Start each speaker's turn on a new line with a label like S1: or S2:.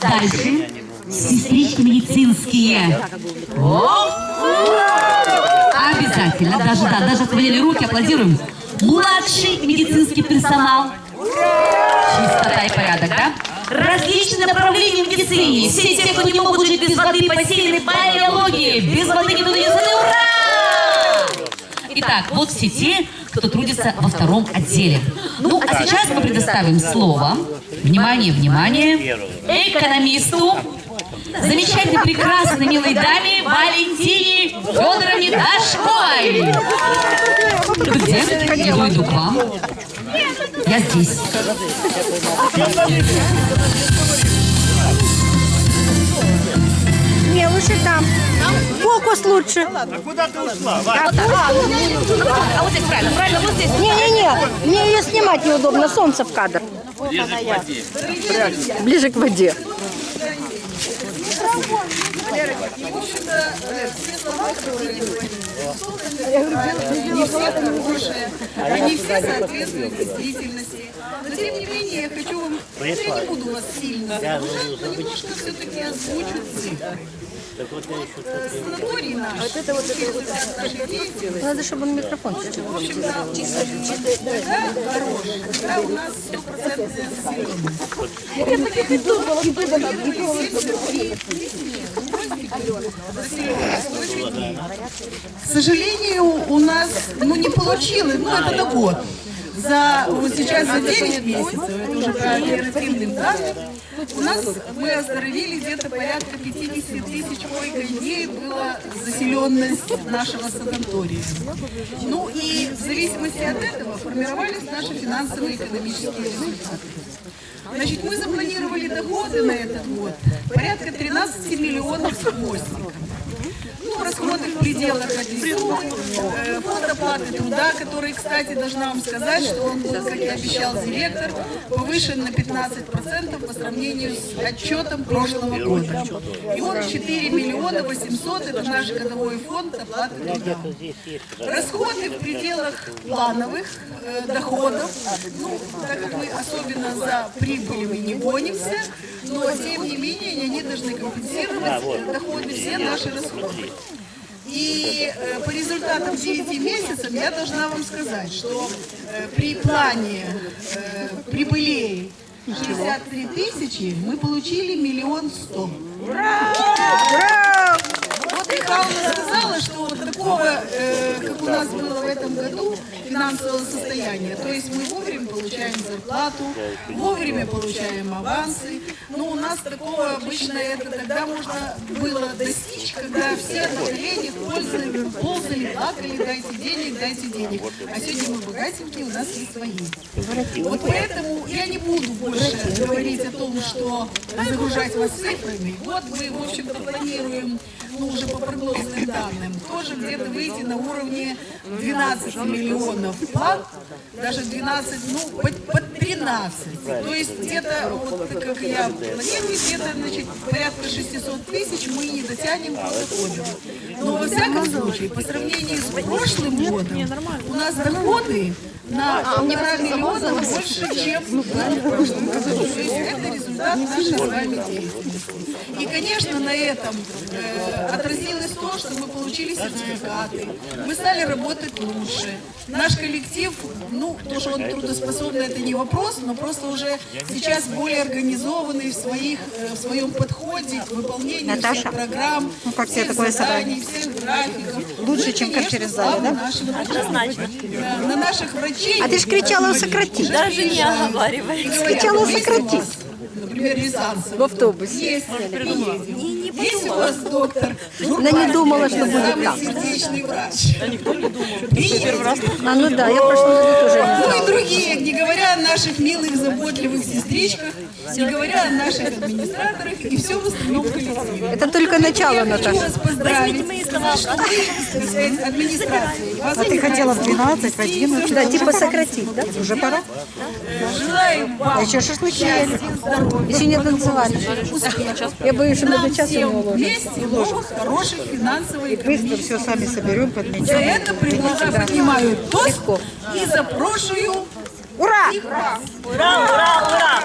S1: Дальше. Сестрички медицинские. Обязательно. Даже, да, даже отводили руки, аплодируем. Младший медицинский персонал. Чистота и порядок, да? Различные направления в медицине. Все те, кто не могут жить без воды, поселены по биологии. Без воды не дают ура! Итак, вот все те, кто трудится во втором отделе. Ну, а сейчас мы предоставим слово, внимание, внимание, экономисту, замечательной, прекрасной, милой даме Валентине Федоровне Дашковой. Где? Иду, иду к вам. Я здесь.
S2: Не, лучше там. Фокус лучше.
S3: Куда ты ушла? Ваня?
S1: А вот здесь правильно, правильно, вот здесь.
S2: Не-не-не, мне ее снимать неудобно, солнце в кадр. Ближе к воде.
S4: не все хорошие, они все соответствуют действительности. Но тем не менее, я хочу вам, я не буду вас сильно загружать, но немножко все-таки озвучу цифры. Э, Санаторий наш, результат нашей деятельности,
S2: Надо, чтобы он микрофон
S4: в общем-то, вода хорошая, вода у нас стопроцентная заселенность. К сожалению, у нас ну, не получилось, ну это год. За, вот сейчас за 9 месяцев, это уже по оперативным данным, у нас мы оздоровили где-то порядка 50 тысяч койко-дней была заселенность нашего санатория. Ну и в зависимости от этого формировались наши финансовые и экономические результаты. Значит, мы запланировали доходы на этот год порядка 13 миллионов с хвостиком. Ну, расходы в пределах этой оплаты труда, который, кстати, должна вам сказать, что он был, как и обещал директор, повышен на 15% по сравнению с отчетом прошлого года. И он 4 миллиона 800, это наш годовой фонд оплаты труда. Расходы в пределах плановых э, доходов, ну, так как мы особенно за прибылями не гонимся, но тем не менее они должны компенсировать доходы все наши расходы. И э, по результатам 9 месяцев я должна вам сказать, что э, при плане э, прибылей 63 тысячи мы получили миллион сто. Вот Михайловна сказала, что вот такого, э, как у нас было в этом году, финансового состояния. То есть мы вовремя получаем зарплату, вовремя получаем авансы. Но у нас такого обычно это тогда можно было достичь, когда все на коленях ползали, ползали, плакали, дайте денег, дайте денег. А сегодня мы богатенькие, у нас есть свои. Вот поэтому я не буду больше говорить о том, что загружать вас цифрами. Вот мы, в общем-то, планируем, ну, уже по прогнозным данным, тоже где-то выйти на уровне 12 миллионов плат, даже 12, ну, под, под 13. То есть где-то, вот как я планирую, где-то, значит, порядка 600 тысяч мы не дотянем по доходам. Но во всяком случае, по сравнению с прошлым годом, у нас доходы на полтора миллиона больше, чем в прошлом году. То есть это результат нашей с вами деятельности. И, конечно, на этом э, отразилось то, что мы получили сертификаты, мы стали работать лучше. Наш коллектив, ну, то, что он трудоспособный, это не вопрос, но просто уже сейчас более организованный в, своих, э, в своем подходе к выполнению
S2: Наташа,
S4: всех программ,
S2: ну, как
S4: всех
S2: такое
S4: заданий, всех графиков.
S2: Лучше,
S4: Ну
S2: чем
S4: конечно,
S2: конференц-зале, да?
S4: нашим врачам. Да, На наших врачей.
S2: А ты ж кричала сократить.
S4: Даже не оговаривай.
S2: Кричала сократить.
S4: Например, Рязанцев.
S2: В автобусе.
S4: Есть, приедем. Есть у вас доктор?
S2: Она не думала, что будет так.
S4: сердечный врач. Никто не думал.
S2: А ну да, я в прошлом году тоже не
S4: Ну и другие, не говоря о наших милых, заботливых сестричках, не говоря о наших администраторах и всем остальном коллективе.
S2: Это только начало,
S4: Я хочу
S2: Наташа.
S4: вас поздравить, администрацией.
S2: А ты хотела в 12, в 11? Да, типа сократить, да? Уже пора?
S4: Желаем вам
S2: еще шашлыки ели. Еще не танцевали. Я боюсь, что часа не
S4: всем
S2: уложим.
S4: хороших финансовых
S2: Быстро все сами соберем,
S4: За
S2: подметим.
S4: это предлагаю, поднимаю тост
S2: Легко.
S4: и запрошую
S2: Ура!
S4: их вас.
S2: Ура!